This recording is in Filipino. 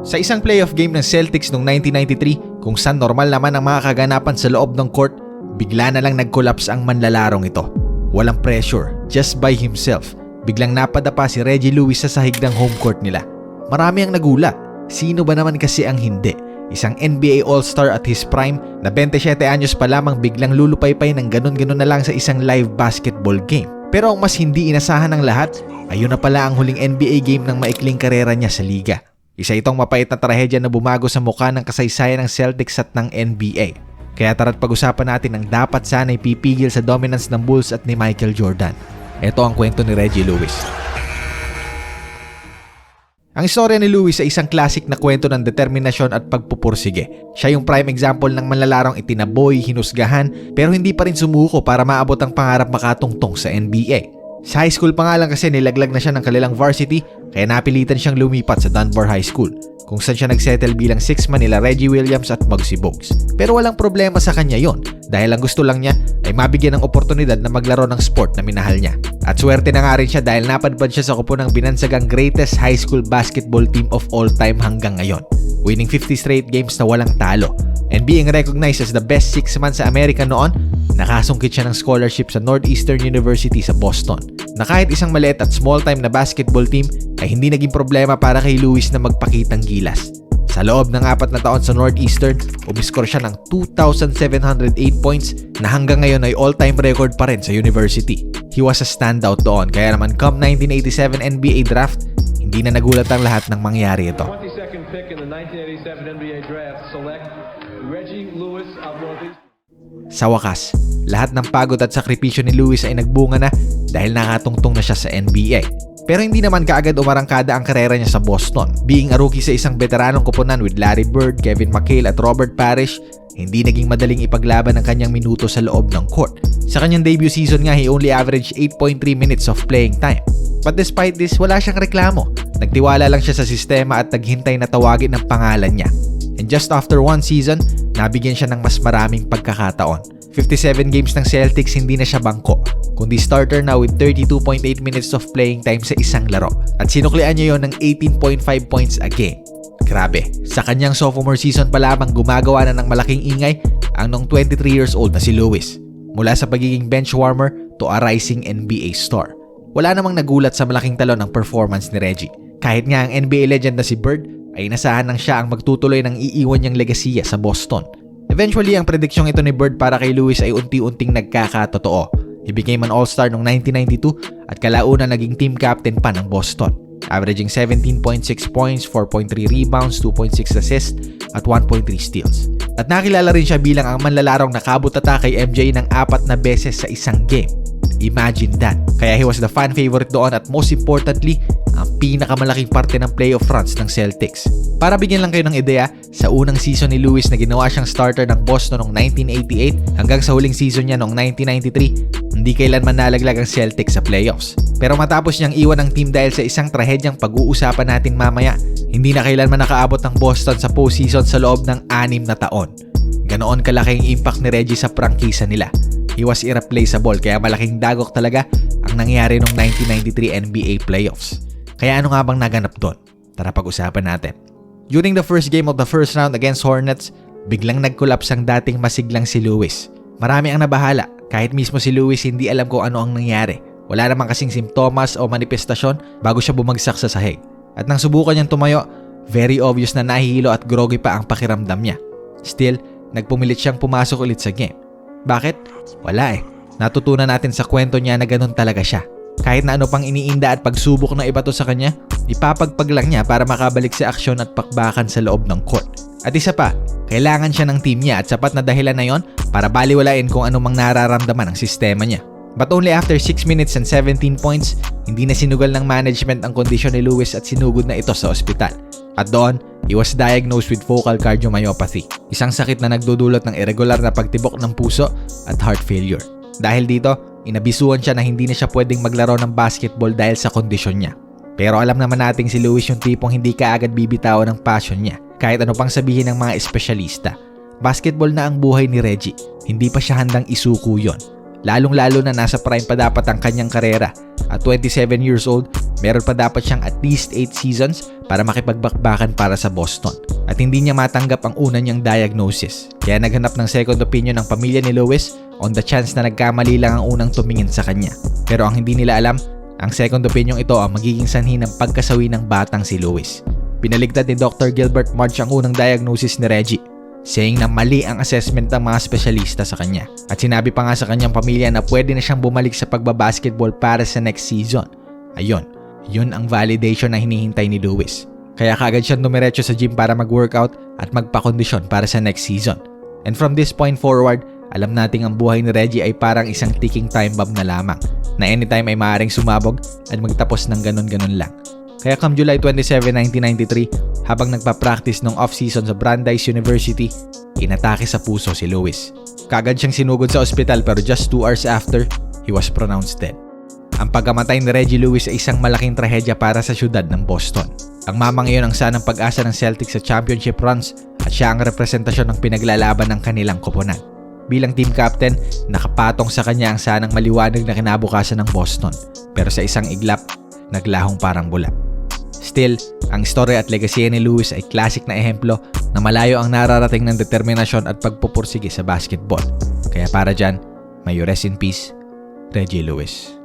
Sa isang playoff game ng Celtics noong 1993, kung saan normal naman ang mga kaganapan sa loob ng court, bigla na lang nag-collapse ang manlalarong ito. Walang pressure, just by himself. Biglang napadapa si Reggie Lewis sa sahig ng home court nila. Marami ang nagula. Sino ba naman kasi ang hindi? Isang NBA All-Star at his prime na 27 anyos pa lamang biglang lulupaypay ng ganun-ganun na lang sa isang live basketball game. Pero ang mas hindi inasahan ng lahat, ayun na pala ang huling NBA game ng maikling karera niya sa liga. Isa itong mapait na trahedya na bumago sa mukha ng kasaysayan ng Celtics at ng NBA. Kaya tara't pag-usapan natin ang dapat sana'y pipigil sa dominance ng Bulls at ni Michael Jordan. Ito ang kwento ni Reggie Lewis. Ang istorya ni Lewis ay isang classic na kwento ng determinasyon at pagpupursige. Siya yung prime example ng manlalarong itinaboy, hinusgahan, pero hindi pa rin sumuko para maabot ang pangarap makatungtong sa NBA. Sa high school pa nga lang kasi nilaglag na siya ng kanilang varsity kaya napilitan siyang lumipat sa Dunbar High School kung saan siya nagsettle bilang 6 man nila Reggie Williams at Muggsy Bogues. Pero walang problema sa kanya yon dahil ang gusto lang niya ay mabigyan ng oportunidad na maglaro ng sport na minahal niya. At swerte na nga rin siya dahil napadpad siya sa kupo ng binansagang greatest high school basketball team of all time hanggang ngayon, winning 50 straight games na walang talo and being recognized as the best 6 man sa Amerika noon, nakasungkit siya ng scholarship sa Northeastern University sa Boston. Na kahit isang maliit at small time na basketball team ay hindi naging problema para kay Lewis na magpakitang gilas. Sa loob ng apat na taon sa Northeastern, umiskor siya ng 2,708 points na hanggang ngayon ay all-time record pa rin sa university. He was a standout doon kaya naman come 1987 NBA draft, hindi na nagulat ang lahat ng mangyari ito. 22nd pick in the 1987 NBA draft, select Reggie Lewis of Northeast. Sa wakas, lahat ng pagod at sakripisyo ni Lewis ay nagbunga na dahil nakatungtong na siya sa NBA. Pero hindi naman kaagad umarangkada ang karera niya sa Boston. Being a rookie sa isang veteranong kupunan with Larry Bird, Kevin McHale at Robert Parrish, hindi naging madaling ipaglaban ang kanyang minuto sa loob ng court. Sa kanyang debut season nga, he only averaged 8.3 minutes of playing time. But despite this, wala siyang reklamo. Nagtiwala lang siya sa sistema at naghintay na tawagin ang pangalan niya. And just after one season, nabigyan siya ng mas maraming pagkakataon. 57 games ng Celtics hindi na siya bangko, kundi starter na with 32.8 minutes of playing time sa isang laro. At sinuklian niya yon ng 18.5 points a game. Grabe, sa kanyang sophomore season pa lamang gumagawa na ng malaking ingay ang nung 23 years old na si Lewis. Mula sa pagiging bench warmer to a rising NBA star. Wala namang nagulat sa malaking talo ng performance ni Reggie. Kahit nga ang NBA legend na si Bird ay nasahan ng siya ang magtutuloy ng iiwan niyang legasiya sa Boston. Eventually, ang prediksyong ito ni Bird para kay Lewis ay unti-unting nagkakatotoo. He became an All-Star noong 1992 at kalauna naging team captain pa ng Boston. Averaging 17.6 points, 4.3 rebounds, 2.6 assists at 1.3 steals. At nakilala rin siya bilang ang manlalarong nakabutata kay MJ ng apat na beses sa isang game. Imagine that. Kaya he was the fan favorite doon at most importantly, ang pinakamalaking parte ng playoff runs ng Celtics. Para bigyan lang kayo ng ideya, sa unang season ni Lewis na ginawa siyang starter ng Boston noong 1988 hanggang sa huling season niya noong 1993, hindi kailanman nalaglag ang Celtics sa playoffs. Pero matapos niyang iwan ang team dahil sa isang trahedyang pag-uusapan natin mamaya, hindi na kailanman nakaabot ang Boston sa postseason sa loob ng anim na taon. Ganoon kalaki ang impact ni Reggie sa prangkisa nila. He was irreplaceable kaya malaking dagok talaga ang nangyari noong 1993 NBA playoffs. Kaya ano nga bang naganap doon? Tara pag-usapan natin. During the first game of the first round against Hornets, biglang nag-collapse ang dating masiglang si Lewis. Marami ang nabahala, kahit mismo si Lewis hindi alam kung ano ang nangyari. Wala naman kasing simptomas o manifestasyon bago siya bumagsak sa sahig. At nang subukan niyang tumayo, very obvious na nahihilo at groggy pa ang pakiramdam niya. Still, nagpumilit siyang pumasok ulit sa game. Bakit? Wala eh. Natutunan natin sa kwento niya na ganun talaga siya. Kahit na ano pang iniinda at pagsubok na ibato sa kanya, ipapagpag lang niya para makabalik sa aksyon at pakbakan sa loob ng court. At isa pa, kailangan siya ng team niya at sapat na dahilan na yon para baliwalain kung anumang nararamdaman ng sistema niya. But only after 6 minutes and 17 points, hindi na sinugal ng management ang kondisyon ni Lewis at sinugod na ito sa ospital. At doon, he was diagnosed with focal cardiomyopathy, isang sakit na nagdudulot ng irregular na pagtibok ng puso at heart failure. Dahil dito, inabisuan siya na hindi na siya pwedeng maglaro ng basketball dahil sa kondisyon niya. Pero alam naman nating si Lewis yung tipong hindi kaagad bibitawan ng passion niya kahit ano pang sabihin ng mga espesyalista. Basketball na ang buhay ni Reggie, hindi pa siya handang isuko yon. Lalong-lalo na nasa prime pa dapat ang kanyang karera. At 27 years old, meron pa dapat siyang at least 8 seasons para makipagbakbakan para sa Boston. At hindi niya matanggap ang una niyang diagnosis. Kaya naghanap ng second opinion ng pamilya ni Lewis on the chance na nagkamali lang ang unang tumingin sa kanya. Pero ang hindi nila alam, ang second opinion ito ang magiging sanhi ng pagkasawi ng batang si Lewis. Pinaligtad ni Dr. Gilbert March ang unang diagnosis ni Reggie saying na mali ang assessment ng mga espesyalista sa kanya. At sinabi pa nga sa kanyang pamilya na pwede na siyang bumalik sa pagbabasketball para sa next season. Ayun, yun ang validation na hinihintay ni Lewis. Kaya kagad siyang dumiretso sa gym para mag-workout at magpakondisyon para sa next season. And from this point forward, alam nating ang buhay ni Reggie ay parang isang ticking time bomb na lamang na anytime ay maaaring sumabog at magtapos ng ganun-ganun lang. Kaya come July 27, 1993, habang nagpa-practice ng off-season sa Brandeis University, inatake sa puso si Lewis. Kagad siyang sinugod sa ospital pero just 2 hours after, he was pronounced dead. Ang pagkamatay ni Reggie Lewis ay isang malaking trahedya para sa syudad ng Boston. Ang mamang iyon ang sanang pag-asa ng Celtics sa championship runs at siya ang representasyon ng pinaglalaban ng kanilang koponan. Bilang team captain, nakapatong sa kanya ang sanang maliwanag na kinabukasan ng Boston. Pero sa isang iglap, naglahong parang bula. Still, ang story at legacy ni Lewis ay classic na ehemplo na malayo ang nararating ng determinasyon at pagpupursige sa basketball. Kaya para dyan, may rest in peace, Reggie Lewis.